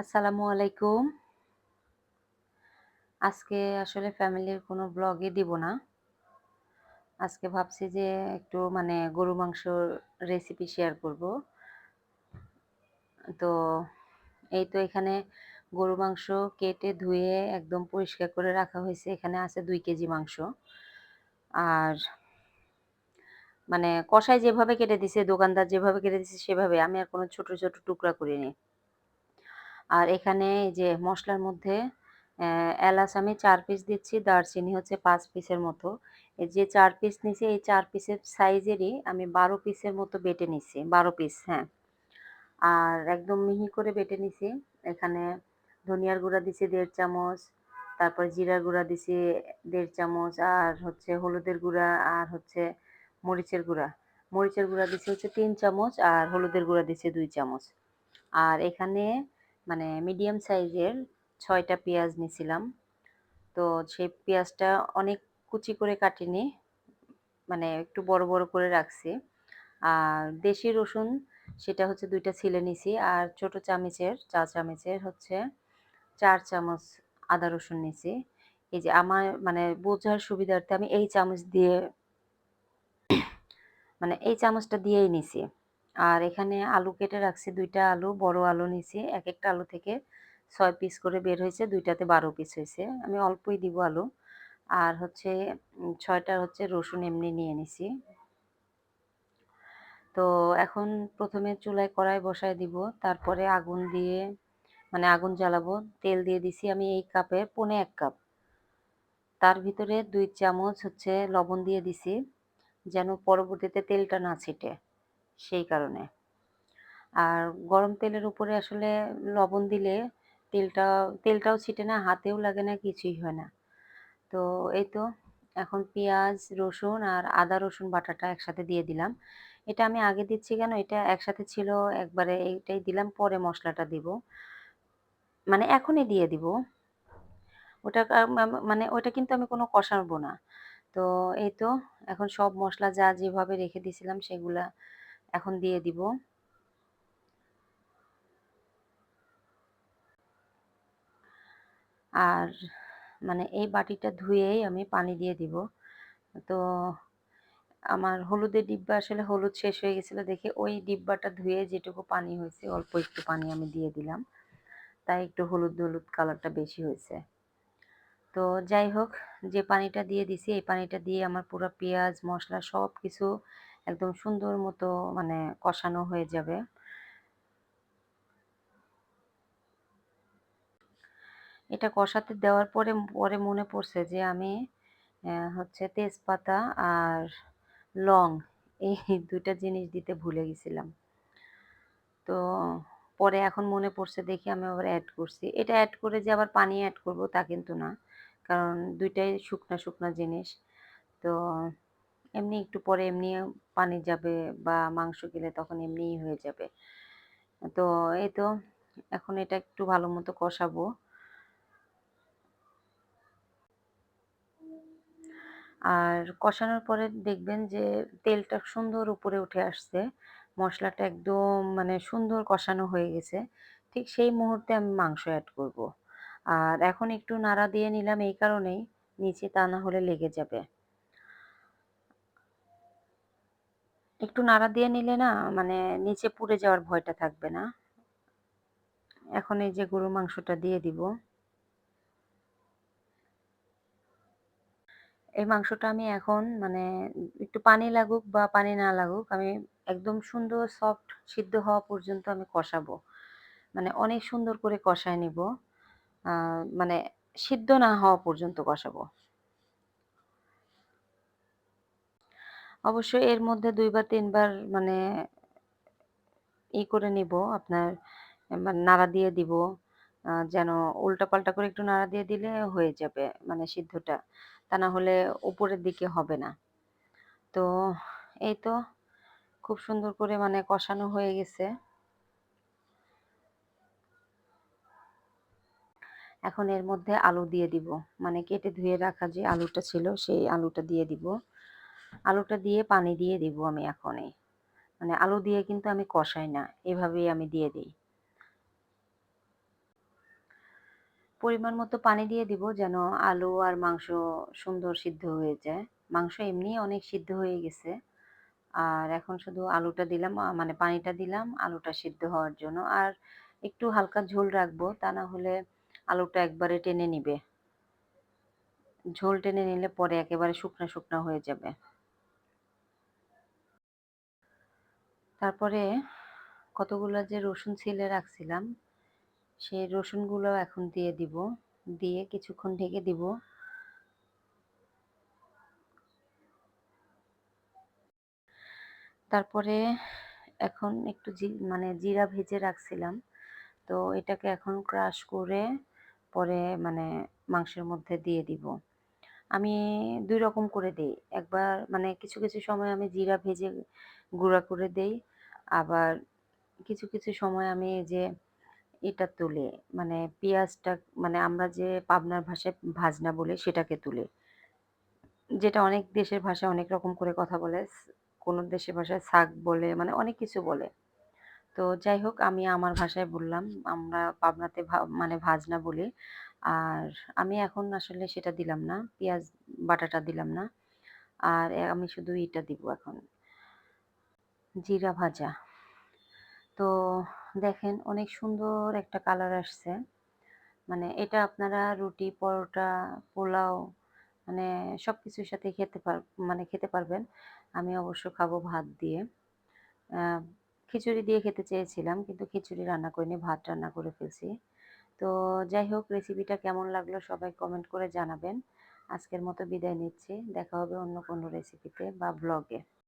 আসসালামু আলাইকুম। আজকে আসলে ফ্যামিলির কোনো ব্লগই দিব না। আজকে ভাবছি যে একটু মানে গরু মাংসর রেসিপি শেয়ার করব। তো এই তো এখানে গরু মাংস কেটে ধুয়ে একদম পরিষ্কার করে রাখা হয়েছে। এখানে আছে দুই কেজি মাংস। আর মানে কষাই যেভাবে কেটে দিছে, দোকানদার যেভাবে কেটে দিছে সেভাবে। আমি আর কোনো ছোট, ছোট টুকরা করিনি। আর এখানে যে মশলার মধ্যে এলাচ আমি চার পিস দিচ্ছি, দারচিনি হচ্ছে পাঁচ পিসের মতো। যে চার পিস নিছি, এই চার পিসের সাইজেরই আমি ১২ পিসের মতো বেটে নিছি। ১২ পিস, হ্যাঁ। আর একদম মিহি করে বেটে নিছি। এখানে ধনিয়ার গুঁড়া দিছি দেড় চামচ, তারপর জিরার গুঁড়া দিছি দেড় চামচ, আর হচ্ছে হলুদের গুঁড়া আর হচ্ছে মরিচের গুঁড়া। মরিচের গুঁড়া দিছি হচ্ছে তিন চামচ আর হলুদের গুঁড়া দিছি দুই চামচ। আর এখানে মানে মিডিয়াম সাইজের ছয়টা পেঁয়াজ নিছিলাম। তো সেই পেঁয়াজটা অনেক কুচি করে কাটিনি। মানে একটু বড়, বড় করে রাখছি। আর দেশি রসুন সেটা হচ্ছে দুইটা ছিলে নিছি। আর ছোট চামচের, চা চামচের হচ্ছে চার চামচ আদা রসুন নিছি। এই যে আমার মানে বোঝার সুবিধার্থে আমি এই চামচ দিয়ে মানে এই চামচটা দিয়েই নিছি। আর এখানে আলু কেটে রাখছি দুইটা আলু, বড় আলু নিছি। এক একটা আলু থেকে ছয় পিস করে বের হয়েছে দুইটাতে বারো পিস হয়েছে আমি অল্পই দিব আলু। আর হচ্ছে উম ৬ টা হচ্ছে রসুন এমনি নিয়ে নিছি। তো এখন প্রথমে চুলায় কড়াই বসায় দিব। তারপরে আগুন দিয়ে মানে আগুন জ্বালাবো। তেল দিয়ে দিছি আমি এই কাপে পৌনে ১ কাপ। তার ভিতরে দুই চামচ হচ্ছে লবণ দিয়ে দিছি। যেন পরবর্তীতে তেলটা না ছিটে, সেই কারণে। আর গরম তেলের উপরে আসলে লবণ দিলে তেলটা তেলটাও ছিটে না, হাতেও লাগে না, কিছুই হয় না। তো এই তো এখন পেঁয়াজ, রসুন আর আদা রসুন বাটাটা একসাথে দিয়ে দিলাম। এটা আমি আগে দিচ্ছি কেন? এটা একসাথে ছিল একবারে এইটাই দিলাম, পরে মশলাটা দিব। মানে এখনই দিয়ে দিব। ওটা মানে ওইটা কিন্তু আমি কোনো কষাবো না। তো এই তো এখন সব মশলা যা যেভাবে রেখে দিয়েছিলাম সেগুলা এখন দিয়ে দিব। আর মানে এই বাটিটা ধুয়েই আমি পানি দিয়ে দিব। তো আমার হলুদের ডিব্বা আসলে হলুদ শেষ হয়ে গেছিল দেখে ওই ডিব্বাটা ধুয়ে যেটুকু পানি হয়েছে অল্প একটু পানি আমি দিয়ে দিলাম। তাই একটু হলুদ, হলুদ কালারটা বেশি হয়েছে। তো যাই হোক যে পানিটা দিয়ে দিছি এই পানিটা দিয়ে আমার পুরা পেঁয়াজ, মশলা সব কিছু একদম সুন্দর মতো মানে কষানো হয়ে যাবে। এটা কষাতে দেওয়ার পরে পরে মনে পড়ছে যে আমি হচ্ছে তেজপাতা আর লং এই ২ টা জিনিস দিতে ভুলে গেছিলাম। তো পরে এখন মনে পড়ছে দেখি আমি আবার অ্যাড করছি। এটা অ্যাড করে যে আবার পানি অ্যাড করব তা কিন্তু না। কারণ ২ টাই শুকনা, শুকনা জিনিস। তো এমনি একটু পরে এমনি পানি যাবে বা মাংস গেলে তখন এমনিই হয়ে যাবে। তো এই তো এখন এটা একটু ভালো মতো কষাবো। আর কষানোর পরে দেখবেন যে তেলটা সুন্দর উপরে উঠে আসছে। মশলাটা একদম মানে সুন্দর কষানো হয়ে গেছে। ঠিক সেই মুহূর্তে আমি মাংস অ্যাড করব। আর এখন একটু নাড়া দিয়ে নিলাম এই কারণেই, নিচে তা না হলে লেগে যাবে। একটু নাড়া দিয়ে নিলে না মানে নিচে পুড়ে যাওয়ার ভয়টা থাকবে না। এখন এই যে গরুর মাংসটা দিয়ে দিব। এই মাংসটা আমি এখন মানে একটু পানি লাগুক বা পানি না লাগুক, আমি একদম সুন্দর সফট সিদ্ধ হওয়া পর্যন্ত আমি কষাবো। মানে অনেক সুন্দর করে কষায় নিব। মানে সিদ্ধ না হওয়া পর্যন্ত কষাবো। অবশ্যই এর মধ্যে ২ বার ৩ বার মানে ই করে নিব, আপনার নাড়া দিয়ে দিব। যেন যেন উল্টাপাল্টা করে একটু নাড়া দিয়ে দিলে হয়ে যাবে মানে সিদ্ধটা। তা না হলে উপরের দিকে হবে না। তো এই তো খুব সুন্দর করে মানে কষানো হয়ে গেছে। এখন এর মধ্যে আলু দিয়ে দিব। মানে কেটে ধুয়ে রাখা যে আলুটা ছিল সেই আলুটা দিয়ে দিব। আলুটা দিয়ে পানি দিয়ে দিব আমি এখনই। মানে আলু দিয়ে কিন্তু আমি কষাই না। এভাবেই আমি দিয়ে দেই। পরিমাণ মতো পানি দিয়ে দিব যেন আলু আর মাংস সুন্দর সিদ্ধ হয়ে যায়। মাংস এমনিই অনেক সিদ্ধ হয়ে গেছে। আর এখন শুধু আলুটা দিলাম মানে পানিটা দিলাম আলুটা সিদ্ধ হওয়ার জন্য। আর একটু হালকা ঝোল রাখব তা না হলে আলুটা একবারে টেনে নিবে। ঝোল টেনে নিলে পরে একেবারে শুকনা, শুকনা হয়ে যাবে। তারপরে কতগুলো যে রসুন ছিলে রাখছিলাম, সেই রসুনগুলো এখন দিয়ে দিব। দিয়ে কিছুক্ষণ ঢেকে দিব। তারপরে এখন একটু মানে জিরা ভেজে রাখছিলাম। তো এটাকে এখন ক্রাশ করে পরে মানে মাংসের মধ্যে দিয়ে দিব। আমি দুই রকম করে দেই। একবার মানে কিছু, কিছু সময় আমি জিরা ভেজে গুঁড়া করে দেই। আবার কিছু, কিছু সময় আমি যে এটা তুলে মানে পেঁয়াজটা মানে আমরা যে পাবনার ভাষায় ভাজনা বলে সেটাকে তুলে। যেটা অনেক দেশের ভাষায় অনেক রকম করে কথা বলে। কোনো দেশের ভাষায় শাক বলে মানে অনেক কিছু বলে। তো যাই হোক আমি আমার ভাষায় বললাম। আমরা পাবনাতে মানে ভাজনা বলি। আর আমি এখন আসলে সেটা দিলাম না। পেঁয়াজ বাটাটা দিলাম না। আর আমি শুধু ইটা দিব এখন। জিরা ভাজা। তো দেখেন অনেক সুন্দর একটা কালার আসছে। মানে এটা আপনারা রুটি, পরোটা, পোলাও মানে সব কিছুর সাথে খেতে পার মানে খেতে পারবেন। আমি অবশ্য খাব ভাত দিয়ে। খিচুড়ি দিয়ে খেতে চেয়েছিলাম কিন্তু খিচুড়ি রান্না করিনি, ভাত রান্না করে ফেলছি। তো যাই হোক রেসিপিটা কেমন লাগল সবাই কমেন্ট করে জানাবেন। আজকের মতো বিদায় নিচ্ছি। দেখা হবে অন্য কোনো রেসিপিতে বা ব্লগে।